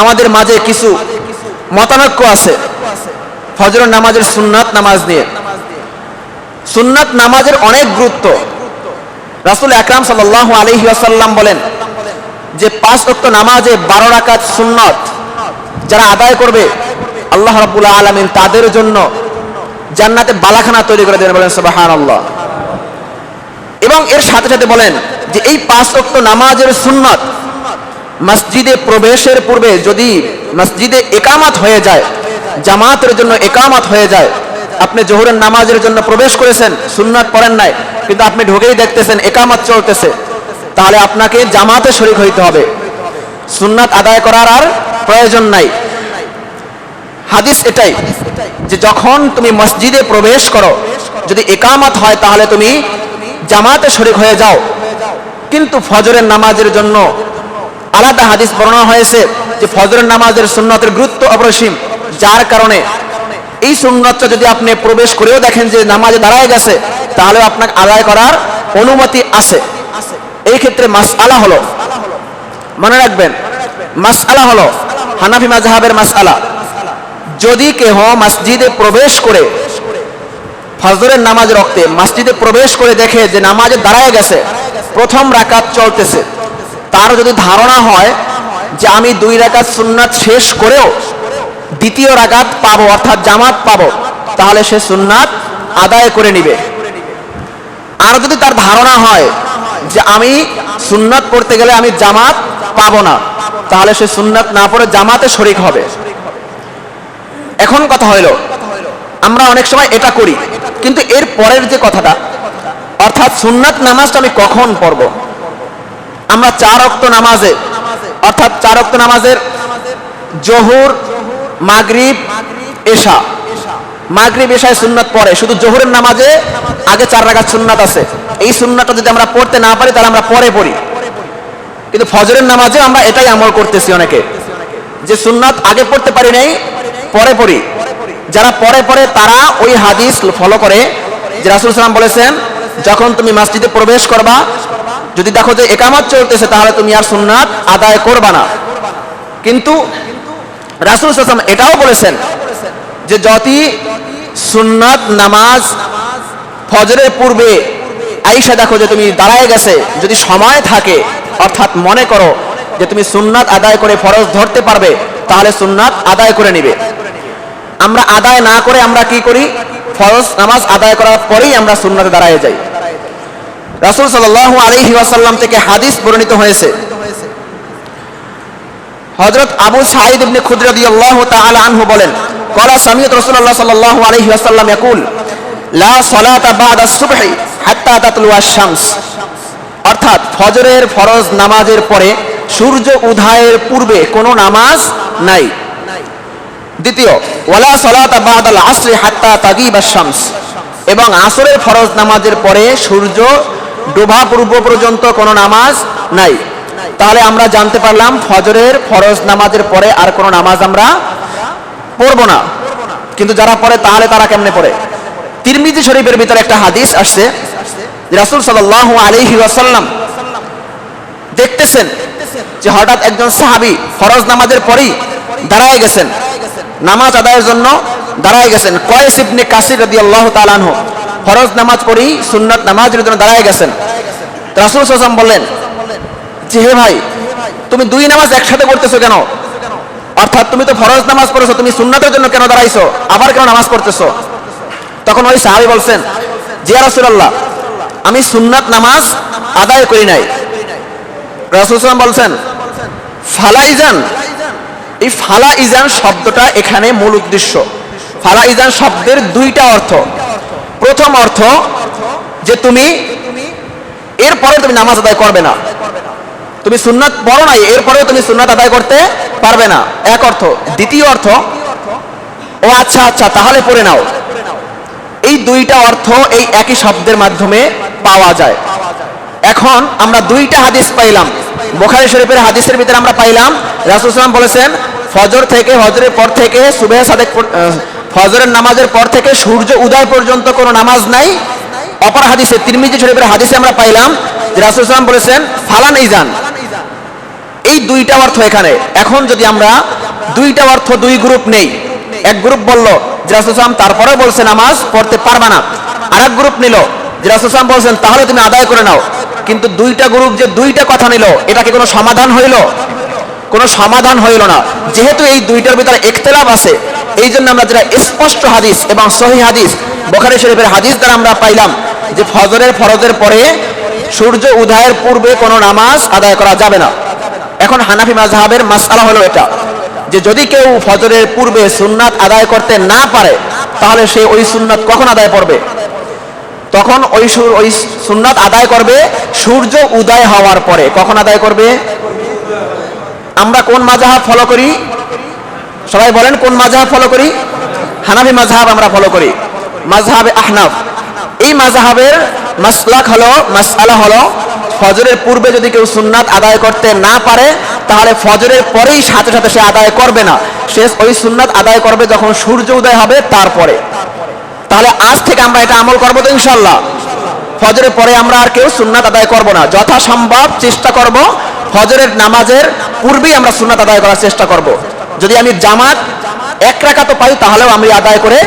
আমাদের মাঝে কিছু মতানৈক্য আছে। ফজরের নামাজের সুন্নাত নামাজ নিয়ে। সুন্নাত নামাজের অনেক গুরুত্ব। রাসুল আকরাম সাল্লাহ আলহি আসাল্লাম বলেন যে পাঁচ ওয়াক্ত নামাজে বারো রাকাত সুন্নত যারা আদায় করবে, আল্লাহ রাব্বুল আলামিন তাদের জন্য জান্নাতে বালাখানা তৈরি করে দেবেন বলেন সুবহানাল্লাহ। এবং এর সাথে সাথে বলেন যে এই পাঁচ ওয়াক্ত নামাজের সুন্নত মসজিদে প্রবেশের পূর্বে যদি মসজিদে একামাত হয়ে যায়, জামাতের জন্য একামাত হয়ে যায়, আপনি জোহরের নামাজের জন্য প্রবেশ করেছেন, সুন্নাত পড়েন নাই, কিন্তু আপনি ঢুকেই দেখতেছেন একামাত চলতেছে, তাহলে আপনাকে জামাতে শরিক হইতে হবে। সুন্নাত আদায় করার আর প্রয়োজন নাই। হাদিস এটাই যে যখন তুমি মসজিদে প্রবেশ করো, যদি একামত হয়, তাহলে তুমি জামাতে শরিক হয়ে যাও। কিন্তু ফজরের নামাজের জন্য আলাদা হাদিস বর্ণনা হয়েছে যে ফজরের নামাজের সুন্নতের গুরুত্ব অপরিসীম, যার কারণে এই সুন্নতটা যদি আপনি প্রবেশ করেও দেখেন যে নামাজে দাঁড়ায় গেছে তাহলে আপনাকে আদায় করার অনুমতি আছে। এই ক্ষেত্রে মাসআলা হলো। মনে রাখবেন, মাসআলা হলো হানাফি মাজহাবের মাসআলা। যদি কেহ মসজিদে প্রবেশ করে ফজরের নামাজ রক্তে মসজিদে প্রবেশ করে দেখে যে নামাজে দাঁড়ায় গেছে, প্রথম রাকাত চলতেছে। তার যদি ধারণা হয় যে আমি দুই রাকাত সুন্নাত শেষ করেও দ্বিতীয় রাকাত পাবো, অর্থাৎ জামাত পাবো, তাহলে সে সুন্নাত আদায় করে নিবে। আর যদি তার ধারণা হয় যে আমি সুন্নাত পড়তে গেলে আমি জামাত পাবো না, তাহলে সে সুন্নাত না পড়ে জামাতে শরিক হবে। এখন কথা হইল, আমরা অনেক সময় এটা করি, কিন্তু এর পরের যে কথাটা, অর্থাৎ সুন্নাত নামাজটা আমি কখন পড়ব? আমরা চার অক্ত নামাজে, অর্থাৎ চার অক্ত নামাজের জহুর, মাগরিব, এশা। মাগরিব, এশায় সুন্নাত পড়ে। শুধু জহুরের নামাজে আগে চার রাকাত সুন্নাত আছে। এই সুন্নাতটা যদি আমরা পড়তে না পারি, তাহলে আমরা পরে পড়ি। কিন্তু ফজরের নামাজে আমরা এটাই আমল করতেছি অনেকে। যে সুন্নাত আগে পড়তে পারি নাই, পরে পড়ি। যারা পরে পরে তারা ওই হাদিস ফলো করে। যে রাসুল সালাম বলেছেন, যখন তুমি মসজিদে প্রবেশ করবা যদি দেখো যে একামত চলতেছে, তাহলে তুমি আর সুন্নাত আদায় করবা না। কিন্তু রাসুল সালাম এটাও বলেছেন যে যতি সুন্নাত নামাজ ফজরের পূর্বে আইসা দেখো যে তুমি দাঁড়ায় গেছে, যদি সময় থাকে, অর্থাৎ মনে করো যে তুমি সুন্নাত আদায় করে ফরজ ধরতে পারবে, তাহলে সুন্নাত আদায় করে নিবে। আমরা আদায় না করে আমরা কি করি? ফরজ নামাজ আদায় করার পরেই আমরা সুন্নাতে দাঁড়ায় যাই। রাসুল সাল্লাহ আলহি ওয়াসাল্লাম থেকে হাদিস বর্ণিত হয়েছে। হজরত আবু সাঈদ ইবনে খুদরদি আল্লাহ তাআলা আনহু বলেন, কলা সামিয়ত রাসূলুল্লাহ সাল্লাল্লাহু আলাইহি ওয়াসাল্লাম ইয়াকুল, লা সালাতা বাদা সুবহি হাত্তা তাতলুয়া শামস। অর্থাৎ ফজরের ফরজ নামাজের পরে সূর্য উদয়ের পূর্বে কোনো নামাজ নাই। দ্বিতীয়, ওয়ালা সালাতা বাদাল আসরি হাত্তা তাগিবা শামস। এবং আসরের ফরজ নামাজের পরে সূর্য ডোবা পূর্ব পর্যন্ত কোনো নামাজ নাই। তাহলে আমরা জানতে পারলাম ফজরের ফরজ নামাজের পরে আর কোনো নামাজ আমরা পড়ব না। কিন্তু যারা পড়ে তাহলে তারা কেমনে পড়ে? তিরমিজি শরীফের ভিতরে একটা হাদিস আসছে, রাসূল সাল্লাল্লাহু আলাইহি ওয়াসাল্লাম দেখতেছেন যে হঠাৎ একজন সাহাবি ফরজ নামাজের পরেই দাঁড়ায় গেছেন। নামাজ আদায়ের জন্য দাঁড়ায় গেছেন। কয়েস ইবনে কাসির রাদিয়াল্লাহু তাআলা আনহু। ফরজ নামাজ পড়েই সুন্নাত নামাজের জন্য দাঁড়ায় গেছেন। রাসূল আলাইহি বললেন, যে হে ভাই, তুমি দুই নামাজ একসাথে করতেছো কেন? অর্থাৎ তুমি তো ফরজ নামাজ পড়েছো, তুমি সুন্নাতের জন্য কেন দাঁড়াইছো? আবার কেন নামাজ পড়তেছো? তখন ওই সাহাবী বলছেন জিয়া রাসূলুল্লাহ, আমি সুন্নাত নামাজ আদায় করি নাই। রাসূল সাল্লাল্লাহু বলছেন ফালাইজান এই ফালা ইজান শব্দটা এখানে মূল উদ্দেশ্য। ফালা ইজান শব্দের দুইটা অর্থ। প্রথম অর্থ যে তুমি এরপরে তুমি নামাজ আদায় করবে না। তুমি সুন্নাত পড়ো নাই, এরপরেও তুমি সুন্নাত আদায় করতে পারবে না। এক অর্থ। দ্বিতীয় অর্থ, ও আচ্ছা আচ্ছা তাহলে পড়ে নাও। এই দুইটা অর্থ এই একই শব্দের মাধ্যমে পাওয়া যায়। এখন আমরা দুইটা হাদিস পাইলাম। বোখারি শরীফের হাদিসের ভিতরে আমরা পাইলাম, রাসূল বলেছেন, ফজর থেকে, হজরের পর থেকে, সুবেহ সাদেক ফজরের নামাজের পর থেকে সূর্য উদয় পর্যন্ত কোনো নামাজ নাই। অপর হাদিসে, তিরমিজি শরীফের হাদিসে আমরা পাইলাম যে রাসূল সাল্লাম বলেছেন ফালান ইজান এই দুইটা অর্থ এখানে। এখন যদি আমরা দুইটা অর্থ দুই গ্রুপ নেই, এক গ্রুপ বলল যে রাসুলাম তারপরে বলছে নামাজ পড়তে পারবা না। আর এক গ্রুপ নিল যে রাসুলাম বলছেন, তাহলে তুমি আদায় করে নাও। কিন্তু দুইটা গ্রুপ যে দুইটা কথা নিল, এটা কি কোনো সমাধান হইল? কোনো সমাধান হইল না। যেহেতু এই দুইটার ভিতরে একতলাপ আছে এই জন্য আমরা যেটা স্পষ্ট হাদিস এবং সহি হাদিস, বখারি শরীফের হাদিস দ্বারা আমরা পাইলাম যে ফজরের ফরজের পরে সূর্য উদয়ের পূর্বে কোনো নামাজ আদায় করা যাবে না। এখন হানাফি মাজহাবের মাসআলা হলো এটা যে যদি কেউ ফজরের পূর্বে সুন্নাত আদায় করতে না পারে, তাহলে সে ওই সুন্নাত কখন আদায় করবে? তখন ওই ওই সুন্নাত আদায় করবে সূর্য উদয় হওয়ার পরে। কখন আদায় করবে? আমরা কোন মাজাহাব ফলো করি? সবাই বলেন, কোন মাজাহাব ফলো করি? হানাফি মাযহাব আমরা ফলো করি। মাযহাবে আহনাফ। এই মাযহাবের মাসলাক হলো, মাসআলা হলো, ফজরের পূর্বে যদি কেউ সুন্নাত আদায় করতে না পারে, তাহলে ফজরের পরেই সাথে সাথে সে আদায় করবে না। সে ওই সুন্নাত আদায় করবে যখন সূর্য উদয় হবে তারপরে। তাহলে আজ থেকে আমরা এটা আমল করব তো ইনশাল্লাহ ফজরের পরে আমরা আর কেউ সুন্নাত আদায় করব না। যথাসম্ভব চেষ্টা করব, ফজরের নামাজের পূর্বেই আমরা সুন্নাত আদায় করার চেষ্টা করব। যদি আমি জামাত এক রাকাত পাই তাহলেও আমি আদায় করে